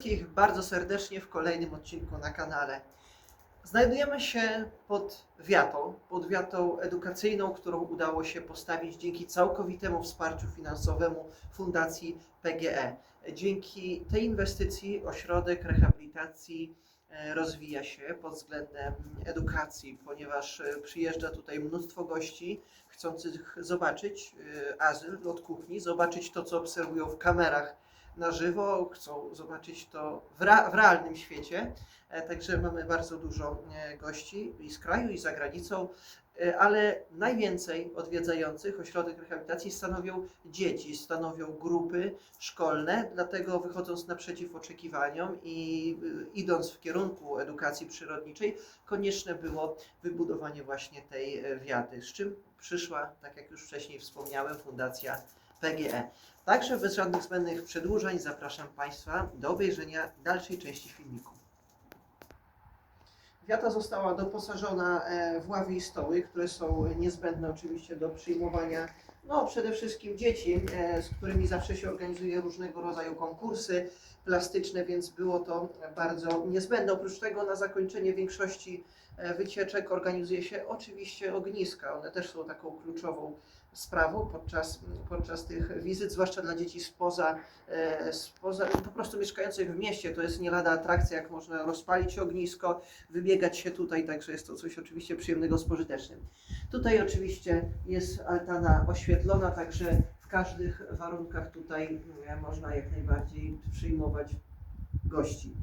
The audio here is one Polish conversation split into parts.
Wszystkich bardzo serdecznie w kolejnym odcinku na kanale. Znajdujemy się pod wiatą, pod wiatą edukacyjną, którą udało się postawić dzięki całkowitemu wsparciu finansowemu Fundacji PGE. Dzięki tej inwestycji ośrodek rehabilitacji e, rozwija się pod względem edukacji, ponieważ e, przyjeżdża tutaj mnóstwo gości chcących zobaczyć e, azyl od kuchni, zobaczyć to, co obserwują w kamerach na żywo, chcą zobaczyć to w, ra- w realnym świecie. E, Także mamy bardzo dużo e, gości i z kraju, i za granicą, E, ale najwięcej odwiedzających ośrodek rehabilitacji stanowią dzieci, stanowią grupy szkolne, dlatego wychodząc naprzeciw oczekiwaniom i idąc w kierunku edukacji przyrodniczej, konieczne było wybudowanie właśnie tej wiaty, z czym przyszła, tak jak już wcześniej wspomniałem, Fundacja PGE. Także bez żadnych zbędnych przedłużeń zapraszam Państwa do obejrzenia dalszej części filmiku. Wiata została doposażona e, w ławy i stoły, które są niezbędne oczywiście do przyjmowania no, przede wszystkim dzieci, e, z którymi zawsze się organizuje różnego rodzaju konkursy plastyczne, więc było to bardzo niezbędne. Oprócz tego na zakończenie większości e, wycieczek organizuje się oczywiście ogniska. One też są taką kluczową sprawą podczas, podczas tych wizyt, zwłaszcza dla dzieci spoza, e, spoza, po prostu mieszkających w mieście. To jest nie lada atrakcja, jak można rozpalić ognisko, wybiegać się tutaj, także jest to coś oczywiście przyjemnego z pożytecznym. Tutaj oczywiście jest altana oświetlona, także w każdych warunkach tutaj e, można jak najbardziej przyjmować gości.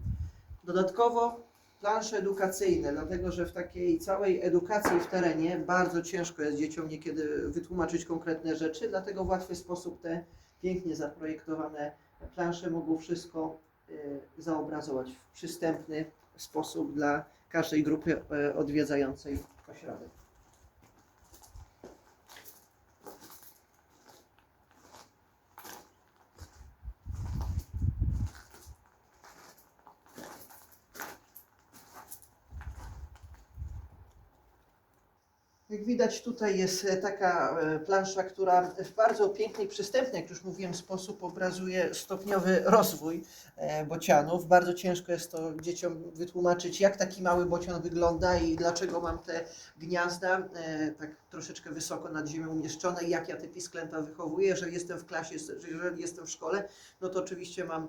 Dodatkowo plansze edukacyjne, dlatego że w takiej całej edukacji w terenie bardzo ciężko jest dzieciom niekiedy wytłumaczyć konkretne rzeczy, dlatego w łatwy sposób te pięknie zaprojektowane plansze mogą wszystko y, zaobrazować w przystępny sposób dla każdej grupy y, odwiedzającej ośrodek. Jak widać tutaj jest e, taka e, plansza, która w bardzo piękny i przystępny, jak już mówiłem, sposób obrazuje stopniowy rozwój e, bocianów. Bardzo ciężko jest to dzieciom wytłumaczyć, jak taki mały bocian wygląda i dlaczego mam te gniazda tak troszeczkę wysoko nad ziemią umieszczone i jak ja te pisklęta wychowuję. Jeżeli jestem w klasie, jeżeli jestem w szkole, no to oczywiście mam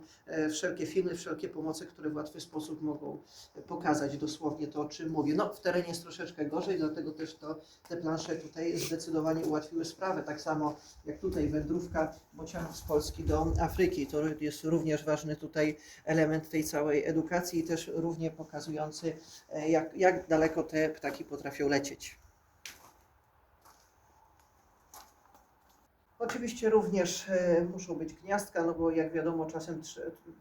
wszelkie filmy, wszelkie pomoce, które w łatwy sposób mogą pokazać dosłownie to, o czym mówię. No, w terenie jest troszeczkę gorzej, dlatego też to, te plansze tutaj zdecydowanie ułatwiły sprawę. Tak samo jak tutaj wędrówka bocianów z Polski do Afryki. To jest również ważny tutaj element tej całej edukacji i też równie pokazujący, e, jak, jak daleko te ptaki potrafią lecieć. Oczywiście również e, muszą być gniazdka, no bo jak wiadomo, czasem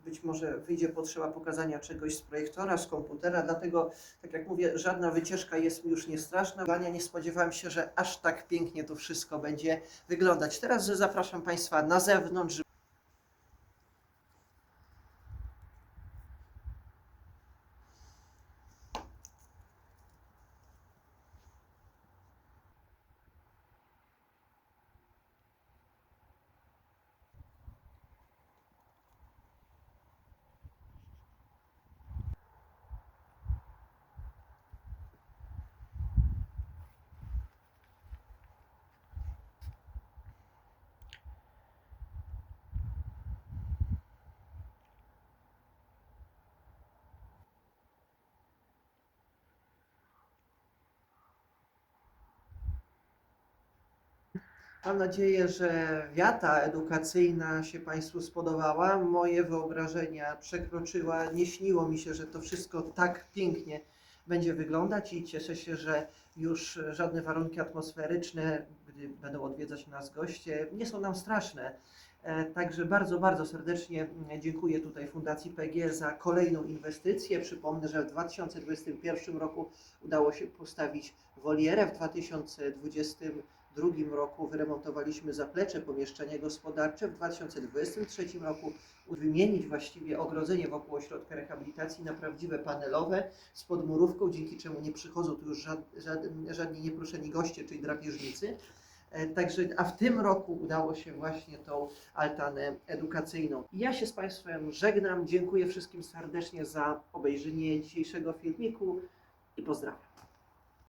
być może wyjdzie potrzeba pokazania czegoś z projektora, z komputera, dlatego, tak jak mówię, żadna wycieczka jest mi już nie straszna. Ja nie spodziewałem się, że aż tak pięknie to wszystko będzie wyglądać. Teraz zapraszam Państwa na zewnątrz. Mam nadzieję, że wiata edukacyjna się Państwu spodobała. Moje wyobrażenia przekroczyła. Nie śniło mi się, że to wszystko tak pięknie będzie wyglądać i cieszę się, że już żadne warunki atmosferyczne, gdy będą odwiedzać nas goście, nie są nam straszne. E, Także bardzo, bardzo serdecznie mm, dziękuję tutaj Fundacji PG za kolejną inwestycję. Przypomnę, że w 2021 roku udało się postawić wolierę, w 2022 roku wyremontowaliśmy zaplecze, pomieszczenie gospodarcze, w 2023 roku wymienić właściwie ogrodzenie wokół ośrodka rehabilitacji na prawdziwe panelowe z podmurówką, dzięki czemu nie przychodzą tu już żad, żad, żadni nieproszeni goście, czyli drapieżnicy. E, Także, a w tym roku udało się właśnie tą altanę edukacyjną. Ja się z Państwem żegnam, dziękuję wszystkim serdecznie za obejrzenie dzisiejszego filmiku i pozdrawiam.